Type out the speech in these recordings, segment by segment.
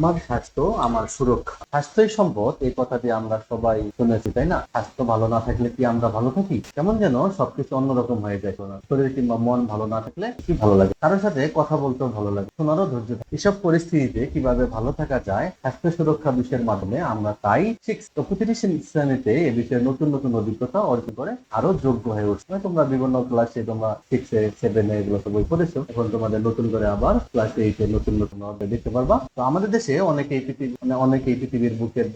আমার স্বাস্থ্য, আমার সুরক্ষা। স্বাস্থ্যই সম্পদ, এই কথাটি আমরা সবাই শুনেছি, তাই না? স্বাস্থ্য ভালো না থাকলে কি আমরা ভালো থাকি? কেমন যেন সবকিছু অন্যরকম হয়ে যায় কোনো। শরীর কিংবা মন ভালো না থাকলে কি ভালো লাগে? কারোর সাথে কথা বলতেও ভালো লাগে। শোনারও ধৈর্য থাকে। এসব পরিস্থিতিতে কীভাবে ভালো থাকা যায়, স্বাস্থ্য সুরক্ষা বিষয়ের মাধ্যমে আমরা তাই শিখছি। প্রতিটি শ্রেণীতে এ বিষয়ে নতুন নতুন অভিজ্ঞতা অর্জন করে আরও যোগ্য হয়ে উঠছে। মানে তোমরা বিভিন্ন ক্লাসে তোমরা সিক্সে সেভেনে এগুলো সব বই পড়েছো। এখন তোমাদের নতুন করে আবার ক্লাস এইটে নতুন নতুন দেখতে পারবা। তো আমাদের দেশে অনেকে এই পৃথিবী মানে অনেকে এই পৃথিবীর বুকের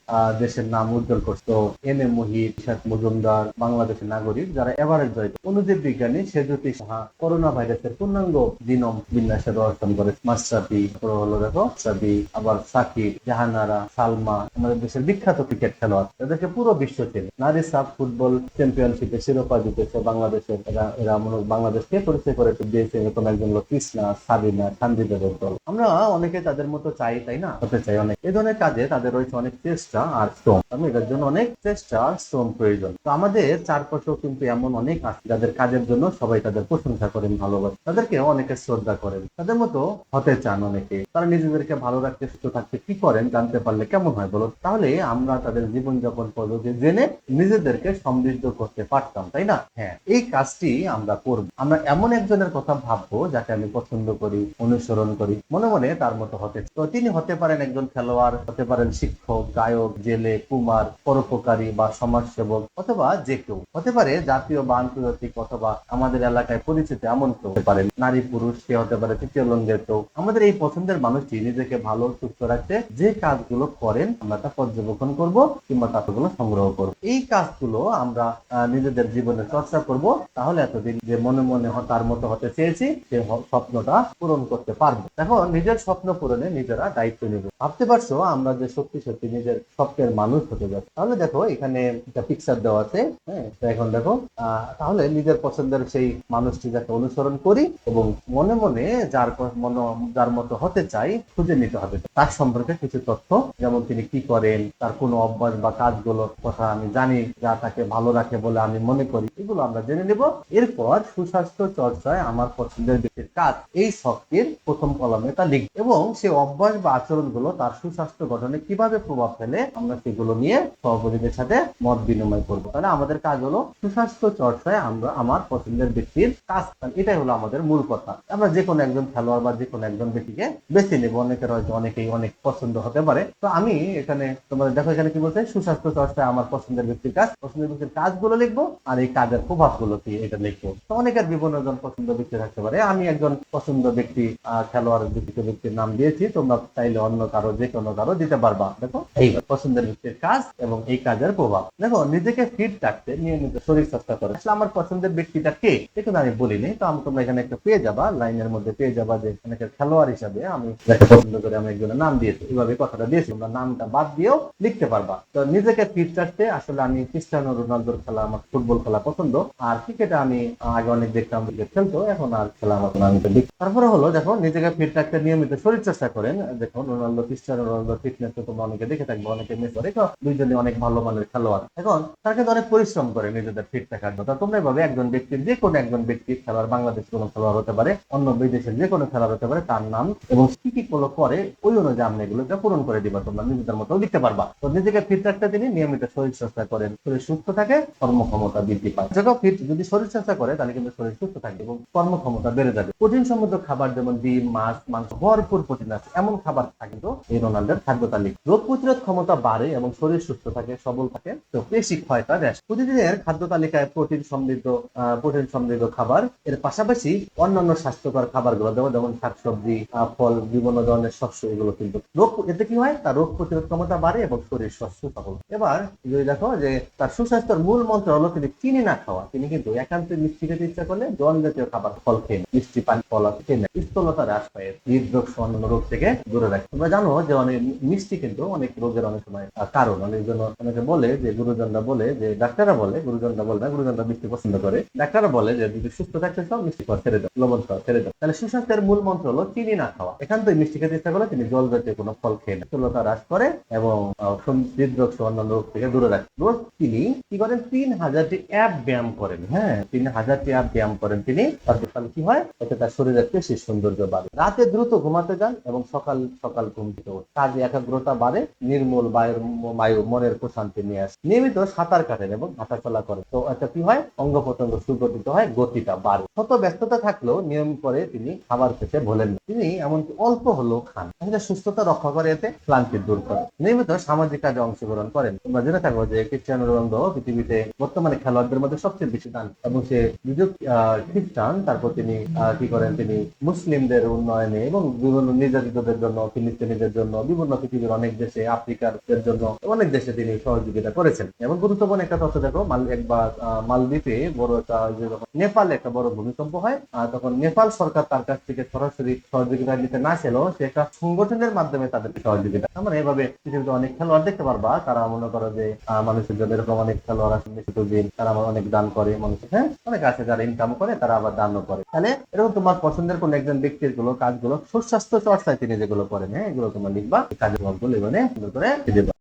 দেশের নাম উজ্জ্বল করছে। তো এন এম মহিত, ইশাক মজুমদার, বাংলাদেশের নাগরিক যারা এভারেজ জয় অনুদীপ বিজ্ঞানী সেজুতি সাহা করোনা ভাইরাসের পূর্ণাঙ্গ জিনম বিন্যাসের রহস্য করে। তারপরে হলো দেখো সাবি আবার সাকিব, জাহানারা, সালমা, আমাদের দেশের বিখ্যাত ক্রিকেট খেলোয়াড়। এদেরকে পুরো বিশ্ব চেনে। নারী সাব ফুটবল চ্যাম্পিয়নশিপে শিরোপা জিতেছে বাংলাদেশের। এরা এরা মনে বাংলাদেশকে পরিচয় করে দিয়েছে এরকম একজন হলো কৃষ্ণা, সাবিনা সানজিদের দল। আমরা অনেকে তাদের মতো চাই, তাই না? হতে চাই অনেক। এই ধরনের কাজে তাদের রয়েছে অনেক চেষ্টা আর শ্রম। আমি এটার জন্য অনেক চেষ্টা আর শ্রম প্রয়োজন। তো আমাদের চারপাশেও কিন্তু এমন অনেক আছে যাদের কাজের জন্য সবাই তাদের প্রশংসা করেন ভালোবাসেন তাদেরকে অনেকে শ্রদ্ধা করেন। তাদের মতো হতে চান অনেকে। তারা নিজেদেরকে ভালো রাখতে, সুস্থ থাকতে কি করেন জানতে পারলে কেমন হয় বলো তাহলে আমরা তাদের জীবনযাপন পদ্ধতি জেনে নিজেদেরকে সমৃদ্ধ করতে পারতাম, তাই না? হ্যাঁ এই কাজটি আমরা করব। আমরা এমন একজনের কথা ভাববো যাকে আমি পছন্দ করি, অনুসরণ করি, মনে মনে তার মতো হতে তো তিনি হতে পারেন একজন খেলোয়াড়, হতে পারেন শিক্ষক, গায়ক, জেলে, কুমার, পরোপকারী বা সমাজসেবক, অথবা যে কেউ। হতে পারে জাতীয় বা আন্তর্জাতিক অথবা আমাদের এলাকায় পরিচিত এমন কেউ। হতে পারেন নারী পুরুষ, সে হতে পারে তৃতীয় লিঙ্গের কেউ। আমাদের এই পছন্দের মানুষটি নিজেকে ভালো, সুস্থ রাখতে যে কাজগুলো করেন, আমরা তা পর্যবেক্ষণ করব কিংবা তাগুলো সংগ্রহ করব। এই কাজগুলো আমরা নিজেদের জীবনে চর্চা করব। তাহলে এতদিন যে মনে মনে তার মতো হতে চেয়েছি, সে স্বপ্নটা পূরণ করতে পারব। দেখো, নিজের স্বপ্ন পূরণে নিজেরা দায়িত্ব নেব ভাবতে পারছ, আমরা যে সত্যি সত্যি নিজের স্বপ্নের মানুষ হতে যাচ্ছি? তাহলে দেখো, এখানে একটা পিকচার দেওয়া আছে হ্যাঁ? এখন দেখো তাহলে নিজের পছন্দের সেই মানুষটি যাকে অনুসরণ করি এবং মনে মনে যার মনে যার মতো হতে চাই, খুঁজে নিতে হবে। তার সম্পর্কে কিছু তথ্য, যেমন তিনি কি করেন, তার কোনো অভ্যাস বা কাজগুলোর কথা আমি জানি, যা তাকে ভালো রাখে বলে আমি মনে করি, এগুলো আমরা জেনে নেব। এরপর সুস্বাস্থ্য চর্চায় আমার পছন্দের ব্যক্তির কাজ, এই শক্তির প্রথম কলমে তা লিখব এবং সে অভ্যাস বা আচরণগুলো তার সুস্বাস্থ্য গঠনে কীভাবে প্রভাব ফেলে আমরা সেগুলো নিয়ে সহযোগীদের সাথে মত বিনিময় করব। তাহলে আমাদের কাজ হলো সুস্বাস্থ্য চর্চায় আমরা আমার পছন্দের ব্যক্তির কাজ। এটাই হলো আমাদের মূল কথা। আমরা যে কোনো একজন খেলোয়াড় বা যে কোনো একজন ব্যক্তিকে বেছে নেব। অনেকের হয়তো অনেকেই অনেক পছন্দ হতে পারে। তো আমি এখানে তোমাদের দেখো এখানে কি বলছে? সুস্বাস্থ্য চর্চায় আমার পছন্দের ব্যক্তির কাজ। পছন্দের ব্যক্তির কাজগুলো লিখব আর এই কাজের প্রভাবগুলো কি এটা লিখব। তো অনেকের বিভিন্ন জন পছন্দ ব্যক্তি থাকতে পারে। আমি একজন পছন্দ ব্যক্তি খেলোয়াড় ব্যক্তির নাম দিয়েছি। তোমরা চাইলে অন্য কারও, যে কোনো কারও দিতে পারবা, দেখো? এই পছন্দের ব্যক্তির কাজ এবং এই কাজের প্রভাব। দেখো, নিজেকে ফিট রাখতে নিয়মিত শরীর চর্চা করে। আসলে আমার পছন্দের ব্যক্তিটা কে? এটা আমি বলিনি। তো আমি তোমরা এখানে একটা পেয়ে যাবা, লাইনের মধ্যে পেয়ে যাবা যে অনেকের খেলোয়াড় হিসাবে আমি যাকে পছন্দ করে আমি একজনের নাম দিয়েছি। এইভাবে কথাটা দিয়েছি। তোমরা নামটা বাদ দিয়েও লিখতে পারবা। তো নিজেকে ফিট রাখতে আসলে আমি ক্রিস্টিয়ানো রোনালদোর খেলা আমার ফুটবল খেলা পছন্দ। আর ক্রিকেটে আমি আগে অনেক দেখতাম ক্রিকেট খেলতো, এখন আর খেলা আমার আমি তো দেখি তারপরে হলো, দেখো, নিজেকে ফিট রাখতে নিয়মিত শরীর চর্চা করেন। দেখো রোনালদো, ক্রিস্টিয়ানো রোনালদো ফিটনেস তো তোমরা অনেকে দেখে থাকবে, অনেকে মিস করে। তো দুইজনই অনেক ভালো মানের খেলোয়াড়। এখন তারা কিন্তু অনেক পরিশ্রম করে নিজেদের ফিট থাকার জন্য। তোমরা এভাবে একজন ব্যক্তির যে কোনো একজন ব্যক্তির খেলোয়াড় বাংলাদেশ কোনো খেলোয়াড় হতে পারে, অন্য বিদেশের যে কোনো খেলোয়াড় হতে পারে, তার নাম এবং কি কি গুলো করে, ওই অনুযায়ী আমরা এগুলো যা পূরণ করে দিবা, তোমরা নিজেদের মতো লিখতে পারবা। তো নিজেকে ফিট রাখতে তিনি নিয়মিত শরীর চর্চা করেন। শরীর সুস্থ থাকে, কর্মক্ষমতা বৃদ্ধি পায়। যখন ফিট যদি শরীর চর্চা করে, তাহলে কিন্তু শরীর সুস্থ থাকবে এবং কর্মক্ষমতা বেড়ে যাবে। প্রোটিন সমৃদ্ধ খাবার যেমন ডিম, মাছ, মাংস, ভরপুর প্রোটিন আছে, এমন খাবার থাকে কিন্তু এই রোনাল্ডের খাদ্য তালিকা রোগ প্রতিরোধ ক্ষমতা বাড়ে এবং শরীর সুস্থ থাকে, সবল থাকে, তো পেশি ক্ষয়তা হ্রাস। প্রতিদিনের খাদ্য তালিকায় প্রোটিন সমৃদ্ধ প্রোটিন সমৃদ্ধ খাবার, এর পাশাপাশি অন্যান্য স্বাস্থ্যকর খাবারগুলো, যেমন যেমন শাকসবজি ফল, বিভিন্ন ধরনের শস্য, এগুলো কিন্তু রোগ এতে কি হয়? তার রোগ প্রতিরোধ ক্ষমতা বাড়ে এবং শরীর সুস্থ সবল। এবার যদি দেখো যে তার সুস্বাস্থ্যের মূল মন্ত্র হলো তিনি চিনি না খাওয়া। তিনি কিন্তু একান্ত মিষ্টি খেতে ইচ্ছা করলে জল জাতীয় খাবার ফল খেয়ে মিষ্টি পানি, ফল খেয়ে। স্থূলতা হ্রাস পায়। হৃদরোগ অন্যান্য রোগ থেকে দূরে রাখে তোমরা জানো যে অনেক মিষ্টি কিন্তু অনেক রোগের অনেক সময় কারণ। অনেক জন অনেকে বলে যে, গুরুজনরা বলে যে, ডাক্তাররা বলে, গুরুজনরা বলে না, গুরুজনরা মিষ্টি পছন্দ করে। ডাক্তাররা বলে যে, যদি সুস্থ থাকতে চাও, মিষ্টি খাওয়া ছেড়ে দাও, লবণ খাওয়া ছেড়ে দাও। তাহলে সুস্বাস্থ্যের মূল মন্ত্র হলো চিনি না খাওয়া। একান্তই মিষ্টি খেতে ইচ্ছা করলে তিনি জল জাতীয় কোনো ফল খেয়ে নেন। স্থূলতা হ্রাস করে এবং হৃদরোগ সহ অন্যান্য রোগ থেকে দূরে রাখে। রোজ তিনি কি করেন? তিন হাজারটি অ্যাপ ব্যায়াম করেন হ্যাঁ? তিন হাজারটি অ্যাপ ব্যায়াম করেন তিনি। তার কি হয়? এতে তার শরীরের পেশির সৌন্দর্য বাড়ে। রাতে দ্রুত ঘুমাতে যান এবং সকাল সকাল থেকে কাজে একাগ্রতা বাড়ে, নির্মল বায়ুর বায়ু, মনের প্রশান্তি নিয়ে আসে। নিয়মিত সাঁতার কাটেন এবং হাঁটাচলা করেন। তো একটা কি হয়? অঙ্গ প্রত্যঙ্গ সুগঠিত হয়, গতিটা বাড়ে। শত ব্যস্ততা থাকলেও নিয়ম করে তিনি খাবার খেতে ভোলেন তিনি এমনকি অল্প হলেও খান। সুস্থতা রক্ষা করে এতে ক্লান্তি দূর করে। নিয়মিত সামাজিক কাজে অংশগ্রহণ করেন। তোমরা জেনে থাকব যে ক্রিস্টিয়ানো রোনালদো পৃথিবীতে বর্তমানে খেলোয়াড়দের মধ্যে সবচেয়ে বেশি দান। এবং সে যদিও খ্রিস্টান, তারপর তিনি কি করেন? তিনি মুসলিমদের উন্নয়নে এবং বিভিন্ন নির্যাতিতদের জন্য ফিলিস্তিনিদের জন্য বিভিন্ন পৃথিবীর অনেক দেশে আফ্রিকার জন্য অনেক দেশে তিনি সহযোগিতা করেছেন। এবং গুরুত্বপূর্ণ একটা তথ্য দেখো একবার মালদ্বীপে বড় একটা নেপালে একটা বড় ভূমিকম্প হয় আহ, তখন নেপাল সরকার তার কাছ থেকে সরাসরি সহযোগিতা নিতে না ছিল সে একটা সংগঠনের মাধ্যমে তাদেরকে সহযোগিতা আমরা এভাবে পৃথিবীতে অনেক খেলোয়াড় দেখতে পারবা তারা মনে করো যে মানুষের জন্য এরকম অনেক খেলোয়াড় আছে নিশ্চিত দিন তারা আমার অনেক দান করে মানুষের হ্যাঁ? অনেক আছে যারা ইনকাম করে তারা আবার দানও করে। তাহলে এরকম তোমার পছন্দের কোন একজন ব্যক্তিরগুলো কাজগুলো সুস্বাস্থ্য চর্চায় তিনি যেগুলো করেন হ্যাঁ? এগুলো তোমার লিখবা কাজের ভাগগুলো এখানে সুন্দর করে দেবা